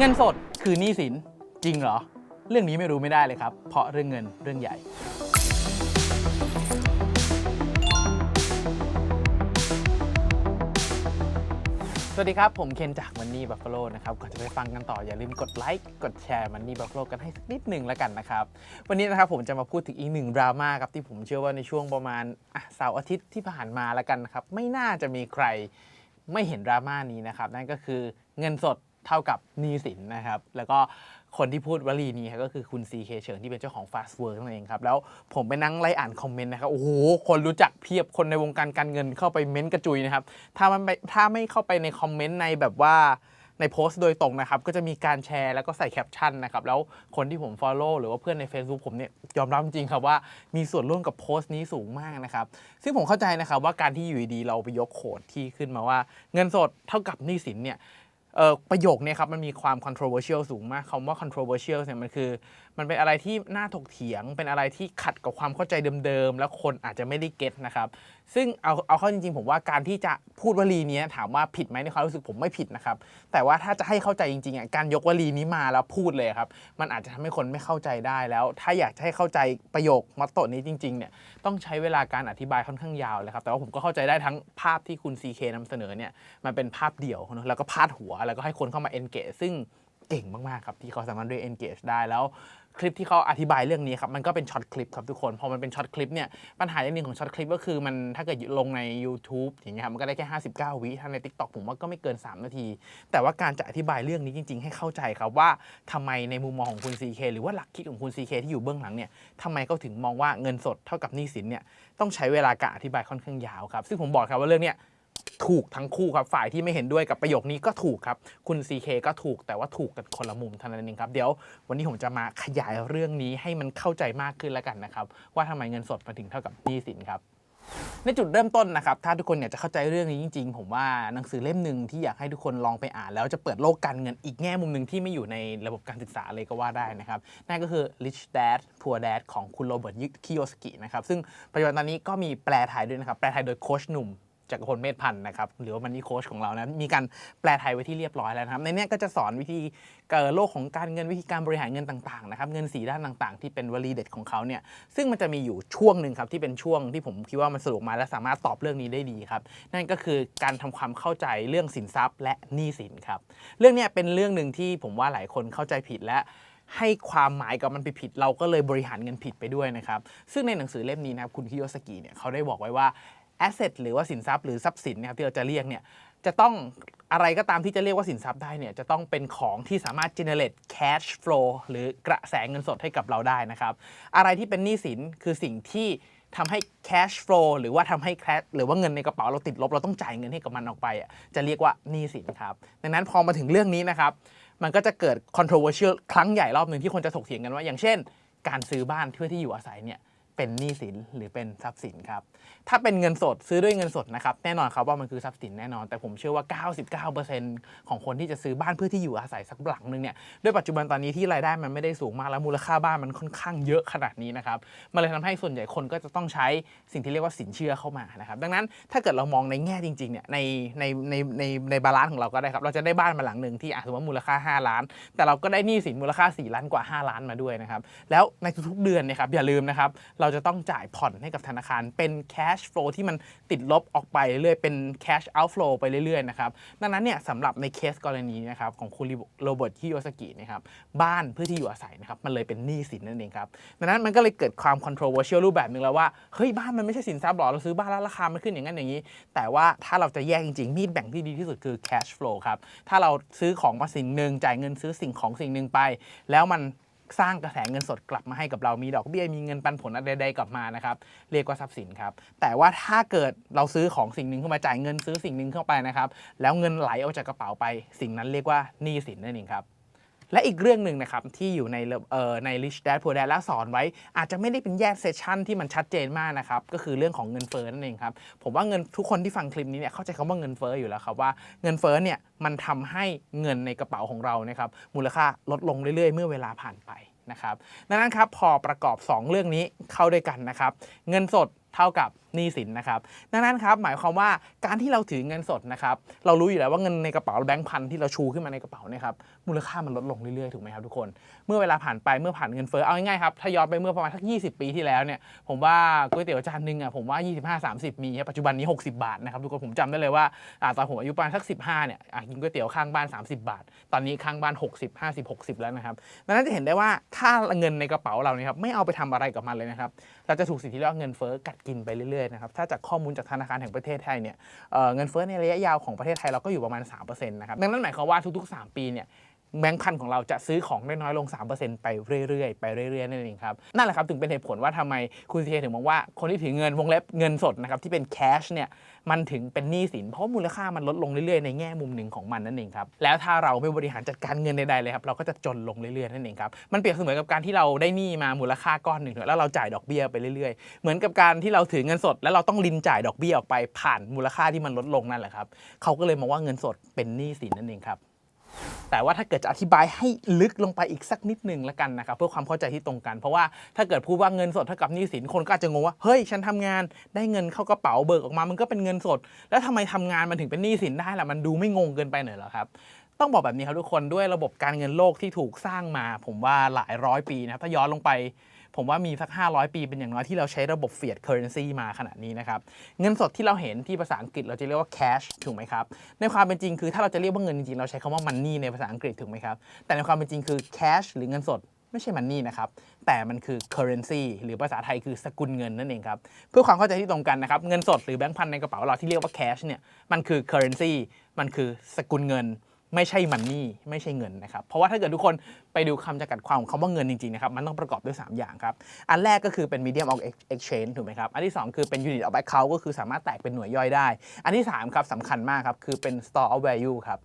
เงินสดคือหนี้สินจริงเหรอ เรื่องนี้ไม่รู้ไม่ได้เลยครับ เพราะเรื่องเงินเรื่องใหญ่ สวัสดีครับ ผมเคนจากมันนี่บัฟฟ a โลนะครับ ก่อนจะไปฟังกันต่ออย่าลืมกดไลค์กดแชร์มันนี่บัฟฟ a โลกันให้สักนิดหนึ่งแล้วกันนะครับ วันนี้นะครับผมจะมาพูดถึงอีกหนึ่งดราม่าครับ ที่ผมเชื่อว่าในช่วงประมาณอะเสาร์อาทิตย์ที่ผ่านมาแล้วกันนะครับ ไม่น่าจะมีใครไม่เห็นดราม่านี้นะครับ นั่นก็คือเงินสด เท่ากับหนี้สินนะครับ แล้วก็คนที่พูดวลีนี้ครับก็คือคุณ CK เฉินที่เป็นเจ้าของ Fast Work นั่นเองครับ แล้วผมไปนั่งไล่อ่านคอมเมนต์นะครับ โอ้โห คนรู้จักเพียบคนในวงการการเงินเข้าไปเม้นต์กระจุยนะครับ ถ้ามันไปถ้าไม่เข้าไปในคอมเมนต์ในแบบว่าในโพสต์โดยตรงนะครับ ก็จะมีการแชร์แล้วก็ใส่แคปชั่นนะครับ แล้วคนที่ผม Follow หรือว่าเพื่อนใน Facebook ผมเนี่ยยอมรับจริงครับว่ามีส่วนร่วมกับโพสต์นี้สูงมากนะครับ ซึ่งผมเข้าใจนะครับว่าการที่อยู่ดีๆเราไปยกโขดที่ขึ้นมาว่า เงินสดเท่ากับหนี้สินเนี่ย ประโยคเนี่ยครับมันมีความ controversial สูงมากคำว่า controversial เนี่ยมันคือ มันเป็นอะไรที่น่าถกเถียง เป็นอะไรที่ขัดกับความเข้าใจเดิมๆ แล้วคนอาจจะไม่ได้เก็ตนะครับ ซึ่งเอาเอาเข้าจริงๆ ผมว่าการที่จะพูดวลีนี้ถามว่าผิดไหมในความรู้สึกผมไม่ผิดนะครับ แต่ว่าถ้าจะให้เข้าใจจริงๆอะการยกวลีนี้มาแล้วพูดเลยครับ มันอาจจะทำให้คนไม่เข้าใจได้แล้ว ถ้าอยากจะให้เข้าใจประโยคมัตโตนี้จริงๆ เนี่ย ต้องใช้เวลาการอธิบายค่อนข้างยาวเลยครับ แต่ว่าผมก็เข้าใจได้ทั้งภาพที่คุณ CK นำเสนอเนี่ย มันเป็นภาพเดี่ยวแล้วก็พาดหัว แล้วก็ให้คนเข้ามา engage ซึ่งเก่งมากๆ ครับ ที่เขาสามารถเรียก engage ได้แล้ว คลิปที่เขาอธิบายเรื่องนี้ครับมันก็เป็นช็อตคลิปครับทุกคนพอมันเป็นช็อตคลิปเนี่ยปัญหาอย่างหนึ่งของช็อตคลิปก็คือมันถ้าเกิดลงใน YouTube อย่างเงี้ยครับมันก็ได้แค่ 59 วิถ้าใน TikTok ผมว่าก็ไม่เกิน 3 นาที แต่ว่าการจะอธิบายเรื่องนี้จริง ๆ ให้เข้าใจครับว่าทำไมในมุมมองของคุณ CK หรือว่าหลักคิดของคุณ CK ที่อยู่เบื้องหลังเนี่ยทำไมเขาถึงมองว่าเงินสดเท่ากับหนี้สินเนี่ยต้องใช้เวลาการอธิบายค่อนข้างยาวครับซึ่งผมบอกครับว่าเรื่องเนี้ย ถูกทั้งคู่ครับ ฝ่ายที่ไม่เห็นด้วยกับประโยคนี้ก็ถูกครับ คุณ CK ก็ถูกแต่ว่าถูกกันคนละมุมเท่านั้นเองครับ เดี๋ยววันนี้ผมจะมาขยายเรื่องนี้ให้มันเข้าใจมากขึ้นแล้วกันนะครับ ว่าทำไมเงินสดมาถึงเท่ากับหนี้สินครับในจุดเริ่มต้นนะครับ ถ้าทุกคนอยากจะเข้าใจเรื่องนี้จริง ๆ ผมว่าหนังสือเล่มหนึ่งที่อยากให้ทุกคนลองไปอ่าน แล้วจะเปิดโลกการเงินอีกแง่มุมหนึ่งที่ไม่อยู่ในระบบการศึกษาเลยก็ว่าได้นะครับ นั่นก็คือ Rich Dad Poor Dad ของคุณโรเบิร์ตคิโยสกินะครับ ซึ่งปัจจุบันตอนนี้ก็มีแปลไทยด้วยนะครับ แปลไทยโดยโคชหนุ่ม จากรพลเมธพันธ์นะครับหรือว่ามันนี่โค้ชของเรานะมีการแปลไทยไว้ที่เรียบร้อยแล้วนะครับในนี้ก็จะสอนวิธีเกิดโลกของการเงินวิธีการบริหารเงินต่างๆนะครับเงินสีด้านต่างๆ ที่เป็นวลีเด็ดของเขาเนี่ยซึ่งมันจะมีอยู่ช่วงหนึ่งครับที่เป็นช่วงที่ผมคิดว่ามันสรุปมาและสามารถตอบเรื่องนี้ได้ดีครับนั่นก็คือการทำความเข้าใจเรื่องสินทรัพย์และหนี้สินครับเรื่องนี้เป็นเรื่องหนึ่งที่ผมว่าหลายคนเข้าใจผิดและให้ความหมายกับมันไปผิดเราก็เลยบริหารเงินผิดไปด้วยนะครับ ซึ่งในหนังสือเล่มนี้นะครับคุณคิโยสกิเนี่ยเขาได้บอกไว้ว่า asset หรือว่าสินทรัพย์หรือทรัพย์สินนะครับที่เราจะเรียกเนี่ยจะต้องอะไรก็ตามที่จะเรียกว่าสินทรัพย์ได้เนี่ยจะต้องเป็นของที่สามารถ generate cash flow หรือกระแสเงินสดให้กับเราได้นะครับ อะไรที่เป็นหนี้สินคือสิ่งที่ทำให้ cash flow หรือว่าทำให้ cash หรือว่าเงินในกระเป๋าเราติดลบ เราต้องจ่ายเงินให้กับมันออกไปอะจะเรียกว่าหนี้สินครับ ดังนั้นพอมาถึงเรื่องนี้นะครับ มันก็จะเกิด controversial ครั้งใหญ่รอบหนึ่งที่คนจะถกเถียงกันว่า อย่างเช่น การซื้อบ้านเพื่อที่อยู่อาศัยเนี่ย เป็นหนี้สินหรือเป็นทรัพย์สินครับ ถ้าเป็นเงินสดซื้อด้วยเงินสดนะครับแน่นอนครับว่ามันคือทรัพย์สินแน่นอน แต่ผมเชื่อว่า 99%ของคนที่จะซื้อบ้านเพื่อที่อยู่อาศัยสักหลังหนึ่งเนี่ยด้วยปัจจุบันตอนนี้ที่รายได้มันไม่ได้สูงมากแล้วมูลค่าบ้านมันค่อนข้างเยอะขนาดนี้นะครับมันเลยทำให้ส่วนใหญ่คนก็จะต้องใช้สิ่งที่เรียกว่าสินเชื่อเข้ามานะครับดังนั้นถ้าเกิดเรามองในแง่จริงๆเนี่ยในในในในในบาลานซ์ของเราก็ได้ครับเราจะได้บ้านมาหลังหนึ่งที่อาจจะว่ามูลค่า 5 ล้าน แต่เราก็ได้หนี้สินมูลค่า 4 ล้านกว่า 5 ล้านมาด้วยนะครับแล้วในทุกๆเดือนเนี่ยครับอย่าลืมนะครับเราราจะต้องจ่ายผ่อนให้กับธนาคารเป็น cash flow ที่มันติดลบออกไปเรื่อยๆเป็น cash outflow ไปเรื่อยๆนะครับดังนั้นเนี่ยสำหรับในเคสกรณีนี้นะครับของคุณโรเบิร์ตฮิโยสกินะครับบ้านเพื่อที่อยู่อาศัยนะครับมันเลยเป็นหนี้สินนั่นเองครับดังนั้นมันก็เลยเกิดความ controversial รูปแบบหนึ่งแล้วว่าเฮ้ยบ้านมันไม่ใช่สินทรัพย์หรอเราซื้อบ้านแล้วราคามันขึ้นอย่างนั้นอย่างนี้ แต่ว่าถ้าเราจะแยกจริงๆมีดแบ่งที่ดีที่สุดคือ cash flow ครับถ้าเราซื้อของมาสิ่งหนึ่งจ่ายเงินซื้อสิ่งของสิ่งหนึ่งไป แล้วมัน สร้างกระแสเงินสดกลับมาให้กับเรามีดอกเบี้ยมีเงินปันผลอะไรใดๆกลับมานะครับเรียกว่าทรัพย์สินครับแต่ว่าถ้าเกิดเราซื้อของสิ่งหนึ่งเข้ามาจ่ายเงินซื้อสิ่งหนึ่งเข้าไปนะครับแล้วเงินไหลออกจากกระเป๋าไป สิ่งนั้นเรียกว่าหนี้สินนั่นเองครับ และอีกเรื่องหนึ่งนะครับที่อยู่ในเอ่อใน Rich Dad Poor Dad และสอนไว้ อาจจะไม่ได้เป็นแยกเซสชันที่มันชัดเจนมากนะครับก็คือเรื่องของเงินเฟ้อนั่นเองครับผมว่าเงินทุกคนที่ฟังคลิปนี้เนี่ยเข้าใจคำว่าเงินเฟ้ออยู่แล้วครับว่าเงินเฟ้อเนี่ยมันทำให้เงินในกระเป๋าของเรานะครับมูลค่าลดลงเรื่อยๆ เมื่อเวลาผ่านไปนะครับดังนั้นครับพอประกอบ 2 เรื่องนี้เข้าด้วยกันนะครับเงินสดเท่ากับ หนี้สินนะครับดังนั้นครับหมายความว่าการที่เราถือเงินสดนะครับเรารู้อยู่แล้วว่าเงินในกระเป๋าแบงค์พันที่เราชูขึ้นมาในกระเป๋าเนี่ยครับมูลค่ามันลดลงเรื่อยๆถูกไหมครับทุกคน เมื่อเวลาผ่านไปเมื่อผ่านเงินเฟ้อเอาง่ายๆครับถ้าย้อนไปเมื่อประมาณสัก20 ปีที่แล้วเนี่ยผมว่าก๋วยเตี๋ยวจานหนึ่งอะผมว่า 25-30 มีครับปัจจุบันนี้ 60 บาทนะครับทุกคนผมจำได้เลยว่าอตอนผมอายุประมาณสัก 15เนี่ยกินก๋วยเตี๋ยวข้างบ้าน 30 บาท ตอนนี้ข้างบ้าน 60 50 60 แล้วนะครับดังนั้นจะเห็นได้ว่าถ้าเงินในกระเป๋าเราเนี่ยครับไม่เอาไปทำอะไรกับมันเลยนะครับเราจะถูกสิ่งที่เรียกว่าเงินเฟ้อกัดกินไปเรื่อยๆนะครับถ้าจากข้อมูลจากธนาคารแห่งประเทศไทยเนี่ยเเงินเฟ้อในระยะยาวของประเทศไทยเราก็อยู่ประมาณ3%นะครับดังนั้นหมายความว่าทุกๆ 3 ปีเนี่ย แบงค์พันของเราจะซื้อของได้น้อยลง 3%ไปเรื่อยๆ ไปเรื่อยๆ นั่นเองครับ นั่นแหละครับ ถึงเป็นเหตุผลว่าทำไมคุณซีเถึงมองว่าคนที่ถือเงินวงเล็บเงินสดนะครับที่เป็นแคชเนี่ยมันถึงเป็นหนี้สิน เพราะมูลค่ามันลดลงเรื่อยๆ ในแง่มุมหนึ่งของมันนั่นเองครับ แล้วถ้าเราไม่บริหารจัดการเงินใดๆเลยครับเราก็จะจนลงเรื่อยๆ นั่นเองครับ มันเปรียบเสมือนกับการที่เราได้หนี้มามูลค่าก้อนหนึ่งแล้วเราจ่ายดอกเบี้ยไปเรื่อยๆ เหมือนกับการที่เราถือเงินสด แล้วเราต้องรินจ่ายดอกเบี้ยออกไปผ่านมูลค่าที่มันลดลงนั่นแหละครับเขาก็เลยมองว่าเงินสดเป็นหนี้สินนั่นเองครับ แต่ว่าถ้าเกิดจะอธิบายให้ลึกลงไปอีกสักนิดหนึ่งละกันนะครับเพื่อความเข้าใจที่ตรงกัน เพราะว่าถ้าเกิดพูดว่าเงินสดเท่ากับหนี้สินคนก็อาจจะงงว่าเฮ้ยฉันทำงานได้เงินเข้ากระเป๋าเบิกออกมา มันก็เป็นเงินสด แล้วทำไมทำงานมันถึงเป็นหนี้สินได้ล่ะมันดูไม่งงเกินไปหน่อยหรอครับต้องบอกแบบนี้ครับทุกคนด้วยระบบการเงินโลกที่ถูกสร้างมา ผมว่าหลายร้อยปีนะครับถ้าย้อนลงไป ผมว่ามีสัก 500 ปีเป็นอย่างน้อยที่เราใช้ระบบเฟียดเคอร์เรนซีมาขนาดนี้นะครับเงินสดที่เราเห็นที่ภาษาอังกฤษเราจะเรียกว่า cash ถูกไหมครับในความเป็นจริงคือถ้าเราจะเรียกว่าเงินจริงๆเราใช้คำว่า money ในภาษาอังกฤษถูกไหมครับแต่ในความเป็นจริงคือ cash หรือเงินสดไม่ใช่ money นะครับ แต่มันคือ currency หรือภาษาไทยคือสกุลเงินนั่นเองครับ เพื่อความเข้าใจที่ตรงกันนะครับ เงินสดหรือแบงค์พันในกระเป๋าเราที่เรียกว่า cash เนี่ย มันคือ currency มันคือสกุลเงิน ไม่ใช่มันนี่ไม่ใช่เงินนะครับ เพราะว่าถ้าเกิดทุกคนไปดูคำจำกัดความของคำว่าเงินจริงๆนะครับ มันต้องประกอบด้วย 3 อย่างครับ อันแรกก็คือเป็น medium of exchange ถูกไหมครับ อันที่ 2 คือเป็น unit of account ก็คือสามารถแตกเป็นหน่วยย่อยได้ อันที่ 3 ครับสำคัญมากครับ คือเป็น store of value ครับ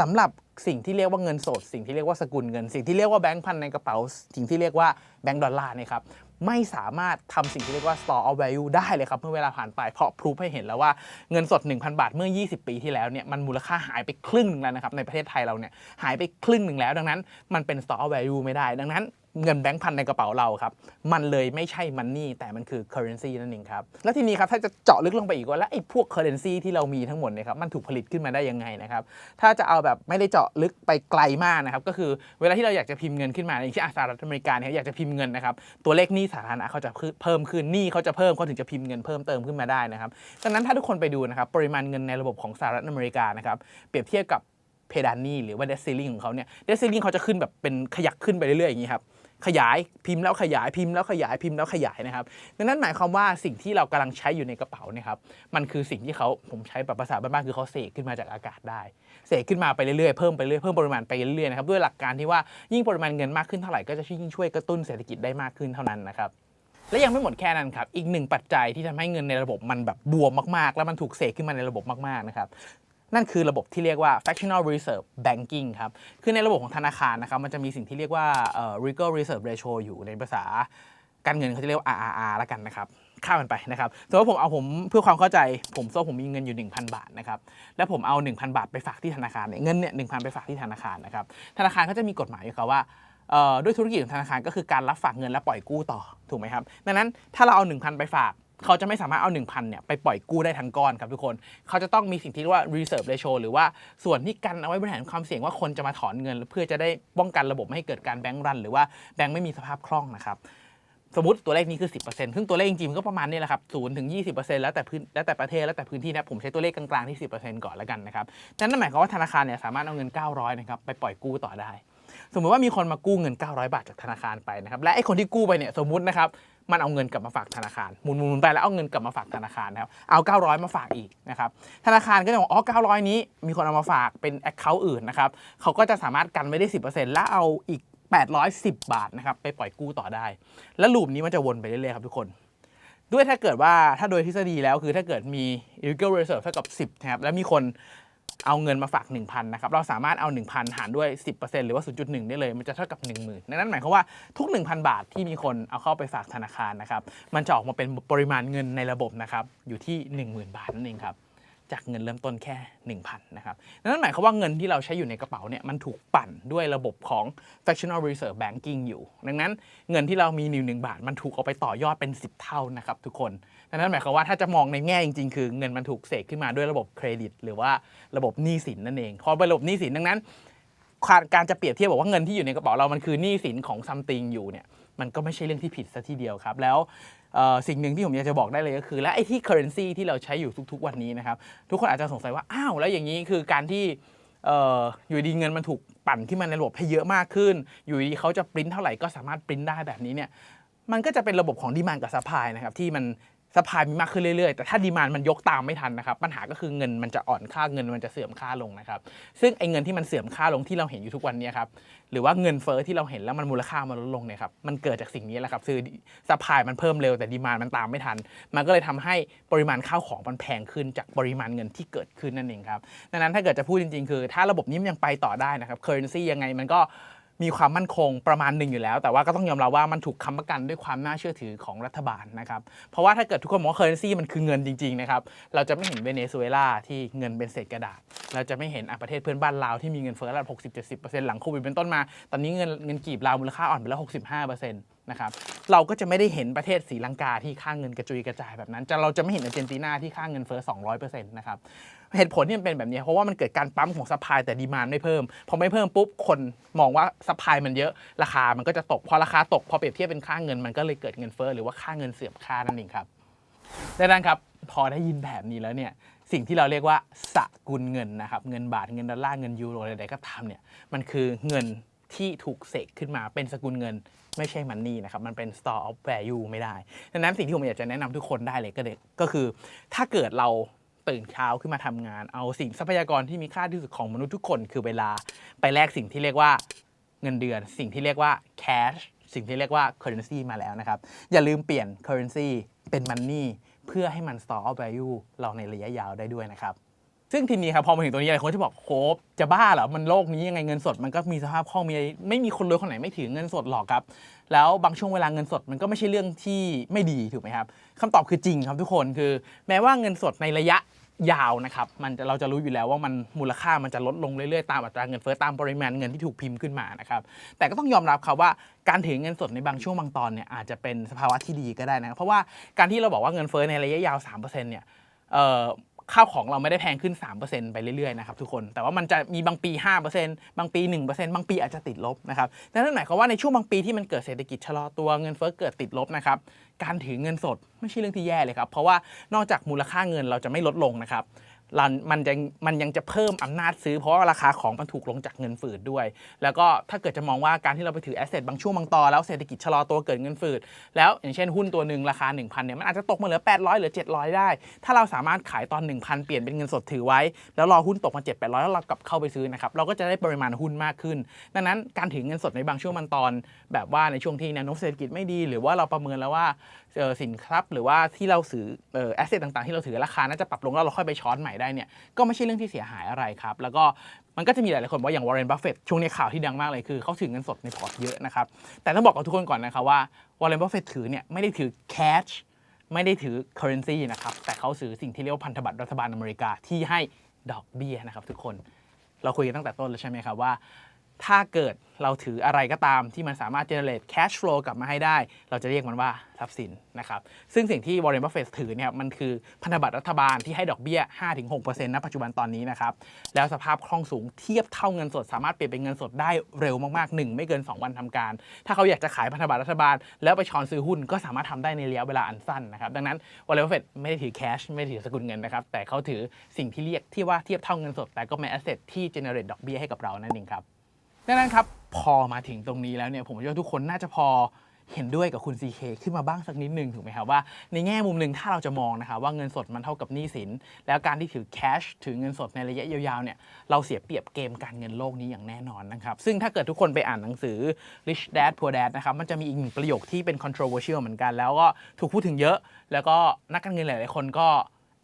สำหรับสิ่งที่เรียกว่าเงินสด สิ่งที่เรียกว่าสกุลเงิน สิ่งที่เรียกว่าแบงค์พันในกระเป๋า สิ่งที่เรียกว่าแบงค์ดอลลาร์เนี่ยครับ ไม่สามารถทำสิ่งที่เรียกว่า store of value ได้เลยครับ เมื่อเวลาผ่านไป เพราะพรูฟให้เห็นแล้วว่าเงินสด 1,000 บาทเมื่อ 20 ปีที่แล้วเนี่ยมันมูลค่าหายไปครึ่งหนึงแล้วนะครับในประเทศไทยเราเนี่ยหายไปครึ่งหนึ่งแล้ว ดังนั้นมันเป็น store of value ไม่ได้ ดังนั้น เงินแบงค์พันในกระเป๋าเราครับ มันเลยไม่ใช่มันนี่แต่มันคือ currency นั่นเองครับ แล้วทีนี้ครับ ถ้าจะเจาะลึกลงไปอีกว่าแล้วไอ้พวก currency ที่เรามีทั้งหมดเนี่ยครับ มันถูกผลิตขึ้นมาได้ยังไงนะครับ ถ้าจะเอาแบบไม่ได้เจาะลึกไปไกลมากนะครับ ก็คือเวลาที่เราอยากจะพิมพ์เงินขึ้นมาอย่างเช่นสหรัฐอเมริกาเนี่ยอยากจะพิมพ์เงินนะครับ ตัวเลขหนี้สาธารณะเขาจะเพิ่มขึ้นหนี้เขาจะเพิ่มเขาถึงจะพิมพ์เงินเพิ่มเติมขึ้นมาได้นะครับดังนั้นถ้าทุกคนไปดูนะครับปริมาณเงินในระบบของสหรัฐอเมริกานะครับเปรียบเทียบกับเพดานหนี้หรือว่าเดซิลิงของเขาเนี่ยเดซิลิงเขาจะขึ้นแบบเป็นขยักขึ้นไปเรื่อยๆอย่างนี้ครับ ขยายพิมพ์แล้วขยายพิมพ์แล้วขยายพิมพ์แล้วขยายนะครับ ดังนั้นหมายความว่าสิ่งที่เรากำลังใช้อยู่ในกระเป๋าเนี่ยครับมันคือสิ่งที่เขาผมใช้แบบภาษาบ้านๆคือเขาเสกขึ้นมาจากอากาศได้ เสกขึ้นมาไปเรื่อยๆเพิ่มไปเรื่อยเพิ่มปริมาณไปเรื่อยๆนะครับด้วยหลักการที่ว่ายิ่งปริมาณเงินมากขึ้นเท่าไหร่ก็จะยิ่งช่วยกระตุ้นเศรษฐกิจได้มากขึ้นเท่านั้นนะครับและยังไม่หมดแค่นั้นครับ อีกหนึ่งปัจจัยที่ทำให้เงินในระบบมันแบบบวมมากๆ แล้วมันถูกเสกขึ้นมาในระบบมากๆนะครับ นั่นคือระบบที่เรียกว่า fractional reserve banking ครับ คือในระบบของธนาคารนะครับมันจะมีสิ่งที่เรียกว่าเอ่อ legal reserve ratio อยู่ในภาษาการเงินเขาจะเรียกว่า RRR แล้วกันนะครับข้ามมันไปนะครับสมมติว่าผมเอาผมเพื่อความเข้าใจ ผมสมมติผมมีเงินอยู่ 1,000 บาทนะครับ แล้วผมเอา 1,000 บาทไปฝากที่ธนาคารเนี่ยเงินเนี่ย1,000ไปฝากที่ธนาคารนะครับ ธนาคารก็จะมีกฎหมายอยู่ครับว่าด้วยธุรกิจของธนาคารก็คือการรับฝากเงินและปล่อยกู้ต่อถูกไหมครับ ดังนั้นถ้าเราเอา 1,000 ไปฝาก เขาจะไม่สามารถเอา 1,000เนี่ยไปปล่อยกู้ได้ทั้งก้อนครับทุกคน เขาจะต้องมีสิ่งที่เรียกว่า reserve ratio หรือว่าส่วนที่กันเอาไว้บริหารความเสี่ยงว่าคนจะมาถอนเงิน เพื่อจะได้ป้องกันระบบไม่ให้เกิดการแบงก์รัน หรือว่าแบงก์ไม่มีสภาพคล่องนะครับสมมติตัวเลขนี้คือ 10%ซึ่งตัวเลขจริงๆมันก็ประมาณนี้แหละครับ0ถึง 20%แล้วแต่พื้นแล้วแต่ประเทศ แล้วแต่พื้นที่นะ ผมใช้ตัวเลขกลางๆที่ 10%ก่อนแล้วกันนะครับ นั่นหมายความว่าธนาคารเนี่ยสามารถเอาเงิน 900นะครับไปปล่อยกู้ต่อได้ สมมติว่ามีคนมากู้เงิน 900 บาทจากธนาคารไปนะครับ และไอ้คนที่กู้ไปเนี่ยสมมตินะครับ มันเอาเงินกลับมาฝากธนาคารหมุนๆไปแล้วเอาเงินกลับมาฝากธนาคารนะครับเอา 900 มาฝากอีกนะครับธนาคารก็จะบอกอ๋อ900 นี้มีคนเอามาฝากเป็นแอคเคาท์อื่นนะครับเขาก็จะสามารถกันไว้ได้ 10%แล้วเอาอีก 810 บาทนะครับไปปล่อยกู้ต่อได้ แล้วลูปนี้มันจะวนไปเรื่อยๆครับทุกคนด้วยถ้าเกิดว่าถ้าโดยทฤษฎีแล้วคือถ้าเกิดมี legal reserve เท่ากับ 10นะครับแล้วมีคน เอาเงินมาฝาก 1,000นะครับเราสามารถเอา 1,000 หารด้วย 10%หรือว่า 0.1 ได้เลยมันจะเท่ากับ 10,000ดังนั้นหมายความว่าทุก 1,000 บาทที่มีคนเอาเข้าไปฝากธนาคารนะครับมันจะออกมาเป็นปริมาณเงินในระบบนะครับอยู่ที่ 10,000 บาทนั่นเองครับจากเงินเริ่มต้นแค่ 1,000นะครับนั่นหมายความว่าเงินที่เราใช้อยู่ในกระเป๋าเนี่ยมันถูกปั่นด้วยระบบของ fractional reserve banking อยู่ ดังนั้นเงินที่เรามี1 1บาท มันถูกเอาไปต่อยอดเป็น 10 เท่านะครับทุกคน ดังนั้นหมายความว่าถ้าจะมองในแง่จริงๆ คือเงินมันถูกเสกขึ้นมาด้วยระบบเครดิต หรือว่าระบบหนี้สินนั่นเองพอเป็นระบบหนี้สินดังนั้น การจะเปรียบเทียบบอกว่าเงินที่อยู่ในกระเป๋าเรามันคือหนี้สินของซัมติงอยู่เนี่ยมันก็ไม่ใช่เรื่องที่ผิดซะทีเดียวครับ แล้วสิ่งหนึ่งที่ผมอยากจะบอกได้เลยก็คือ และไอ้ที่ currency ที่เราใช้อยู่ทุก ๆ วันนี้นะครับ ทุกคนอาจจะสงสัยว่า อ้าว แล้วอย่างนี้คือการที่เอ่ออยู่ดีเงินมันถูกปั่นขึ้นมาในระบบให้เยอะมากขึ้น อยู่ดีเขาจะปริ้นเท่าไหร่ก็สามารถปริ้นได้แบบนี้เนี่ยมันก็จะเป็นระบบของดีมานกับซัพพลายนะครับที่มัน ซัพพลายมีมากขึ้นเรื่อยๆ แต่ถ้าดีมานมันยกตามไม่ทันนะครับ ปัญหาก็คือเงินมันจะอ่อนค่าเงินมันจะเสื่อมค่าลงนะครับ ซึ่งไอ้เงินที่มันเสื่อมค่าลงที่เราเห็นอยู่ทุกวันนี้ครับ หรือว่าเงินเฟ้อที่เราเห็นแล้วมันมูลค่ามันลดลงเนี่ยครับ มันเกิดจากสิ่งนี้แหละครับคือซัพพลายมันเพิ่มเร็วแต่ดีมานมันตามไม่ทัน มันก็เลยทำให้ปริมาณข้าวของมันแพงขึ้นจากปริมาณเงินที่เกิดขึ้นนั่นเองครับ ดังนั้นถ้าเกิดจะพูดจริง ๆ คือ ถ้าระบบนี้มันยังไปต่อได้นะครับ currency ยังไงมันก็ มีความมั่นคงประมาณหนึ่งอยู่แล้ว แต่ว่าก็ต้องยอมรับว่ามันถูกค้ำประกันด้วยความน่าเชื่อถือของรัฐบาลนะครับเพราะว่าถ้าเกิดทุกคนมองว่าเคอร์เรนซีมันคือเงินจริงๆนะครับเราจะไม่เห็นเวเนซุเอลาที่เงินเป็นเศษกระดาษ เราจะไม่เห็นประเทศเพื่อนบ้านลาวที่มีเงินเฟ้อระดับ60-70%หลังโควิดเป็นต้นมา ตอนนี้เงินเงินกีบลาวมูลค่าอ่อนไปแล้ว65%นะครับเราก็จะไม่ได้เห็นประเทศศรีลังกาที่ค่างเงินกระจุยกระจายแบบนั้นจะเราจะไม่เห็นอาร์เจนตินาที่ค่างเงินเฟ้อ200%นะครับเหตุผลที่มันเป็นแบบนี้เพราะว่ามันเกิดการปั๊มของซัพพลายแต่ดีมานไม่เพิ่มพอไม่เพิ่มปุ๊บคนมองว่าซัพพลายมันเยอะราคามันก็จะตกพอราคาตกพอเปรียบเทียบเป็นค่าเงินมันก็เลยเกิดเงินเฟ้อหรือว่าค่าเงินเสื่อมค่านั่นเองครับดังนั้นครับพอได้ยินแบบนี้แล้วเนี่ยสิ่งที่เราเรียกว่าสกุลเงินนะครับเงินบาทเงินดอลลาร์เงินยูโรใดๆก็ตามเนี่ยมันคือเงินที่ถูกเสกขึ้นมาเป็นสกุลเงิน ไม่ใช่มันนี่นะครับ มันเป็น store of value ไม่ได้ดังนั้นสิ่งที่ผมอยากจะแนะนำทุกคนได้เลยก็เลยก็คือ ถ้าเกิดเราตื่นเช้าขึ้นมาทำงาน เอาสิ่งทรัพยากรที่มีค่าที่สุดของมนุษย์ทุกคนคือเวลาไปแลกสิ่งที่เรียกว่าเงินเดือน สิ่งที่เรียกว่า cash สิ่งที่เรียกว่า currency มาแล้วนะครับ อย่าลืมเปลี่ยน currency เป็น money เพื่อให้มัน store of value เราในระยะยาวได้ด้วยนะครับ ซึ่งทีนี้ครับพอมาถึงตรงนี้หลายคนจะบอกโคบจะบ้าเหรอมันโลกนี้ยังไงเงินสดมันก็มีสภาพคล่องมีไรไม่มีคนรวยคนไหนไม่ถือเงินสดหรอกครับ แล้วบางช่วงเวลาเงินสดมันก็ไม่ใช่เรื่องที่ไม่ดีถูกไหมครับคำตอบคือจริงครับทุกคนคือแม้ว่าเงินสดในระยะยาวนะครับมันเราจะรู้อยู่แล้วว่ามันมูลค่ามันจะลดลงเรื่อยๆตามอัตราเงินเฟ้อตามปริมาณเงินที่ถูกพิมพ์ขึ้นมานะครับแต่ก็ต้องยอมรับครับว่าการถือเงินสดในบางช่วงบางตอนเนี่ยอาจจะเป็นสภาวะที่ดีก็ได้นะครับเพราะว่าการที่เราบอกว่าเงินเฟ้อในระยะยาว3%เนี่ยเอ่อ ข้าวของเราไม่ได้แพงขึ้น 3%ไปเรื่อยๆนะครับทุกคน แต่ว่ามันจะมีบางปี 5%บางปี 1%บางปีอาจจะติดลบนะครับนั่นหมายความว่าในช่วงบางปีที่มันเกิดเศรษฐกิจชะลอตัวเงินเฟ้อเกิดติดลบนะครับการถือเงินสดไม่ใช่เรื่องที่แย่เลยครับเพราะว่านอกจากมูลค่าเงินเราจะไม่ลดลงนะครับ เรามันจะมันยังจะเพิ่มอำนาจซื้อเพราะว่าราคาของมันถูกลงจากเงินฝืดด้วย แล้วก็ถ้าเกิดจะมองว่าการที่เราไปถือแอสเซทบางช่วงบางตอนแล้วเศรษฐกิจชะลอตัวเกิดเงินฝืด แล้วอย่างเช่นหุ้นตัวหนึ่งราคา 1,000เนี่ยมันอาจจะตกมาเหลือ 800หลือ 700 ได้ ถ้าเราสามารถขายตอน 1,000 เปลี่ยนเป็นเงินสดถือไว้ แล้วรอหุ้นตกมา 7 800 แล้วเรากลับเข้าไปซื้อนะครับเราก็จะได้ปริมาณหุ้นมากขึ้น ดังนั้นการถือเงินสดในบางช่วงบางตอน แบบว่าในช่วงที่แนวโน้มเศรษฐกิจไม่ดี หรือว่าเราประเมินแล้วว่าสินทรัพย์หรือว่าที่เราถือเอ่อแอสเซทต่างๆ ที่เราถือราคาน่าจะปรับลงแล้วเราค่อยไปช้อนใหม่ได้เนี่ยก็ไม่ใช่เรื่องที่เสียหายอะไรครับ แล้วก็มันก็จะมีหลายๆคนว่าอย่างวอร์เรนบัฟเฟตช่วงนี้ข่าวที่ดังมากเลยคือเขาถือเงินสดในพอร์ตเยอะนะครับแต่ต้องบอกกับทุกคนก่อนนะครับว่าวอร์เรนบัฟเฟตถือเนี่ยไม่ได้ถือแคชไม่ได้ถือ currency นะครับแต่เขาถือสิ่งที่เรียกว่าพันธบัตรรัฐบาลอเมริกาที่ให้ดอกเบี้ยนะครับทุกคนเราคุยกันตั้งแต่ต้นแล้วใช่ไหมครับว่า ถ้าเกิดเราถืออะไรก็ตามที่มันสามารถ generate cash flow กลับมาให้ได้ เราจะเรียกมันว่าทรัพย์สินนะครับ ซึ่งสิ่งที่ Warren Buffett ถือเนี่ยมันคือพันธบัตรรัฐบาลที่ให้ดอกเบี้ย 5-6%ณปัจจุบันตอนนี้นะครับ แล้วสภาพคล่องสูงเทียบเท่าเงินสด สามารถเปลี่ยนเป็นเงินสดได้เร็วมากๆ 1 ไม่เกิน 2 วันทำการ ถ้าเขาอยากจะขายพันธบัตรรัฐบาล แล้วไปช้อนซื้อหุ้นก็สามารถทำได้ในระยะเวลาอันสั้นนะครับดังนั้น Warren Buffett ไม่ได้ถือ cash ไม่ได้ถือสกุลเงินนะครับแต่เขาถือสิ่งที่เรียกที่ว่าเทียบเท่าเงินสด แต่ก็เป็น asset ที่ generate ดอกเบี้ยให้กับเรานั่นเองครับ ดังนั้นครับพอมาถึงตรงนี้แล้วเนี่ยผมเชื่อว่าทุกคนน่าจะพอเห็นด้วยกับคุณ CK ขึ้นมาบ้างสักนิดหนึ่งถูกไหมครับว่าในแง่มุมหนึ่งถ้าเราจะมองนะครับว่าเงินสดมันเท่ากับหนี้สิน แล้วการที่ถือแคชถือเงินสดในระยะยาวๆเนี่ยเราเสียเปรียบเกมการเงินโลกนี้อย่างแน่นอนนะครับ ซึ่งถ้าเกิดทุกคนไปอ่านหนังสือ Rich Dad Poor Dad นะครับมันจะมีอีกหนึ่งประโยคที่เป็น controversial เหมือนกัน แล้วก็ถูกพูดถึงเยอะ แล้วก็นักการเงินหลายๆคนก็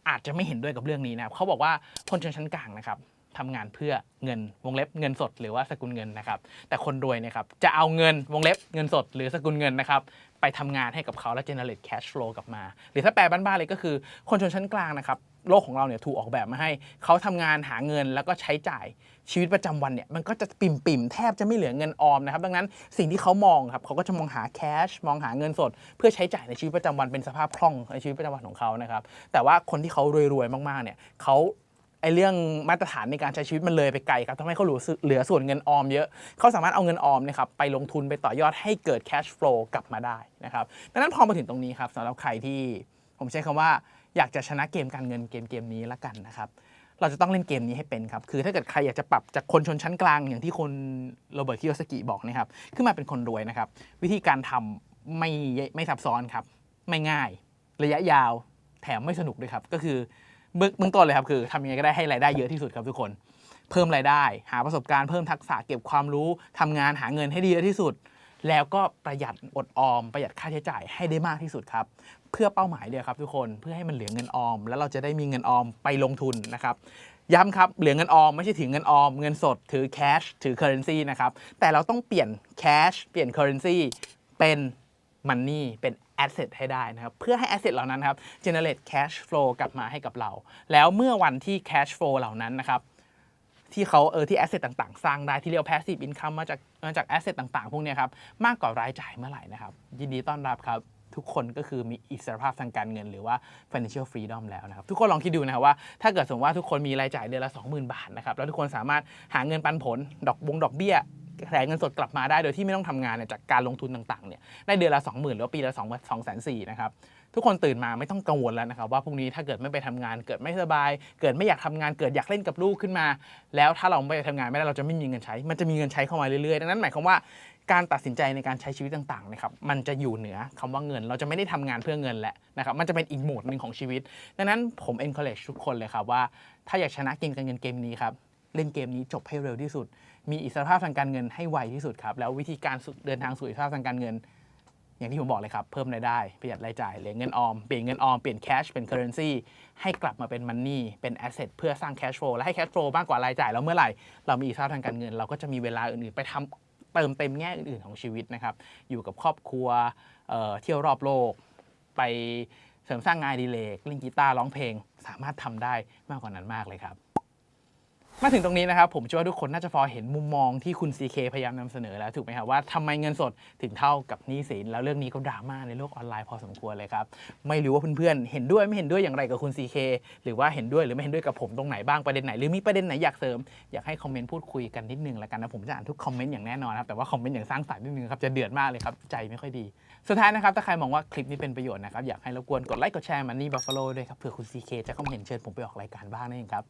อาจจะไม่เห็นด้วยกับเรื่องนี้นะครับเขาบอกว่าคนชนชั้นกลางนะครับ ทำงานเพื่อเงินวงเล็บเงินสดหรือว่าสกุลเงินนะครับ แต่คนรวยเนะครับจะเอาเงินวงเล็บเงินสดหรือสกุลเงินนะครับไปทำงานให้กับเขาแล้ว generate cash flow กลับมา หรือถ้าแปลบ้านๆเลยก็คือคนชนชั้นกลางนะครับโลกของเราเนี่ยถูกออกแบบมาให้เขาทำงานหาเงินแล้วก็ใช้จ่ายชีวิตประจำวันเนี่ยมันก็จะปิ่มปิ่มๆแทบจะไม่เหลือเงินออมนะครับดังนั้นสิ่งที่เขามองครับเขาก็จะมองหาแคชมองหาเงินสด เพื่อใช้จ่ายในชีวิตประจำวันเป็นสภาพคล่องในชีวิตประจำวันของเขานะครับแต่ว่าคนที่เขารวยๆมากๆเนี่ยเขา ไอเรื่องมาตรฐานในการใช้ชีวิตมันเลยไปไกลครับทำให้เขาเหลือส่วนเงินออมเยอะ เขาสามารถเอาเงินออมเนะครับไปลงทุนไปต่อยอดให้เกิด cash flow กลับมาได้นะครับดังนั้นพอมาถึงตรงนี้ครับสำหรับใครที่ผมใช้คำว่าอยากจะชนะเกมการเงินเกมเกมนี้ละกันนะครับเราจะต้องเล่นเกมนี้ให้เป็นครับ คือถ้าเกิดใครอยากจะปรับจากคนชนชั้นกลางอย่างที่คนโรเบิร์ตคิโยสกิบอกนะครับขึ้นมาเป็นคนรวยนะครับ วิธีการทำไม่ไม่ซับซ้อนครับ ไม่ง่าย ระยะยาวแถมไม่สนุกด้วยครับ ก็คือ เบื้องบื้งต้นเลยครับคือทำยังไงก็ได้ให้รายได้เยอะที่สุดครับทุกคน เพิ่มรายได้ หาประสบการณ์เพิ่มทักษะเก็บความรู้ทำงานหาเงินให้ดีที่สุด แล้วก็ประหยัดอดออม ประหยัดค่าใช้จ่ายให้ได้มากที่สุดครับ เพื่อเป้าหมายเดียวครับทุกคนเพื่อให้มันเหลือเงินออม แล้วเราจะได้มีเงินออมไปลงทุนนะครับย้ำครับ เหลือเงินออม ไม่ใช่ถือเงินออม เงินสด ถือแคช ถือเคอร์เรนซีนะครับ แต่เราต้องเปลี่ยนแคช เปลี่ยนเคอร์เรนซีเป็นมันนี่ เป็น แอสเซทให้ได้นะครับ เพื่อให้แอสเซทเหล่านั้นครับ generate cash flow กลับมาให้กับเรา แล้วเมื่อวันที่ cash flow เหล่านั้นนะครับที่เขาเออที่แอสเซทต่างๆ สร้างได้ที่เรียกว่า passive income มาจากมาจากแอสเซทต่างๆ พวกนี้ครับ มากกว่ารายจ่ายเมื่อไหร่นะครับ ยินดีต้อนรับครับ ทุกคนก็คือมีอิสรภาพทางการเงิน หรือว่า financial freedom แล้วนะครับ ทุกคนลองคิดดูนะครับว่า ถ้าเกิดสมมติว่าทุกคนมีรายจ่ายเดือนละ 20,000 บาทนะครับ แล้วทุกคนสามารถหาเงินปันผล ดอกบงดอกเบี้ย แถเงินสดกลับมาได้โดยที่ไม่ต้องทำงานเนี่ยจากการลงทุนต่างๆเนี่ยได้เดือนละ 20,000 หรือว่าปีละ2 2 0 0 0นะครับทุกคนตื่นมาไม่ต้องกังวลแล้วนะครับว่าพรุ่งนี้ถ้าเกิดไม่ไปทำงานเกิดไม่สบาย เกิดไม่อยากทำงานเกิดอยากเล่นกับลูกขึ้นมา แล้วถ้าเราไม่ไปทำงานไม่ได้เราจะไม่มีเงินใช้ มันจะมีเงินใช้เข้ามาเรื่อยๆ ดังนั้นหมายความว่าการตัดสินใจในการใช้ชีวิตต่างๆนะครับมันจะอยู่เหนือคำว่าเงิน เราจะไม่ได้ทำงานเพื่อเงินแหละนะครับมันจะเป็นอีกโหมดหนึ่งของชีวิต ดังนั้นผม encourage ทุกคนเลยครับว่า ถ้าอยากชนะเกมการเงินเกมนี้ครับเล่นเกมนี้จบให้เร็วที่สุด มีอิสรภาพทางการเงินให้ไวที่สุดครับ แล้ววิธีการเดินทางสู่อิสรภาพทางการเงิน อย่างที่ผมบอกเลยครับ เพิ่มรายได้ประหยัดรายจ่ายเหลือเงินออม เปลี่ยนเงินออม เปลี่ยนแคชเป็นเคอร์เรนซีให้กลับมาเป็นมันนี่เป็นแอสเซทเพื่อสร้างแคชโฟลและให้แคชโฟลมากกว่ารายจ่ายแล้วเมื่อไหร่เรามีอิสระทางการเงิน เราก็จะมีเวลาอื่นๆ ไปทำเติมเต็มแง่อื่นๆของชีวิตนะครับอยู่กับครอบครัวเเที่ยวรอบโลกไปเสริมสร้างงานดีเลกเล่นกีตาร์ร้องเพลงสามารถทำได้มากกว่านั้นมากเลยครับ มาถึงตรงนี้นะครับผมเชื่อว่าทุกคนน่าจะพอเห็นมุมมองที่คุณ CK พยายามนำเสนอแล้วถูกไหมครับว่าทำไมเงินสดถึงเท่ากับหนี้สิน แล้วเรื่องนี้ก็ดราม่าในโลกออนไลน์พอสมควรเลยครับ ไม่รู้ว่าเพื่อนๆเห็นด้วยไม่เห็นด้วยอย่างไรกับคุณ CK หรือว่าเห็นด้วยหรือไม่เห็นด้วยกับผมตรงไหนบ้างประเด็นไหนหรือมีประเด็นไหนอยากเสริมอยากให้คอมเมนต์พูดคุยกันนิดนึงแล้วกันนะผมจะอ่านทุกคอมเมนต์อย่างแน่นอนครับแต่ว่าคอมเมนต์อย่างสร้างสรรค์นิดนึงครับจะเดือดมากเลยครับใจไม่ค่อยดีสุดท้ายนะครับถ้าใครมองว่าคลิปนี้เป็นประโยชน์นะครับอยากให้รบกวนกดไลค์กดแชร์มันนี่บัฟฟาโลด้วยครับเผื่อคุณ CK จะคอมเมนเชิญผมไปออกรายการบ้างนั่นเองครับ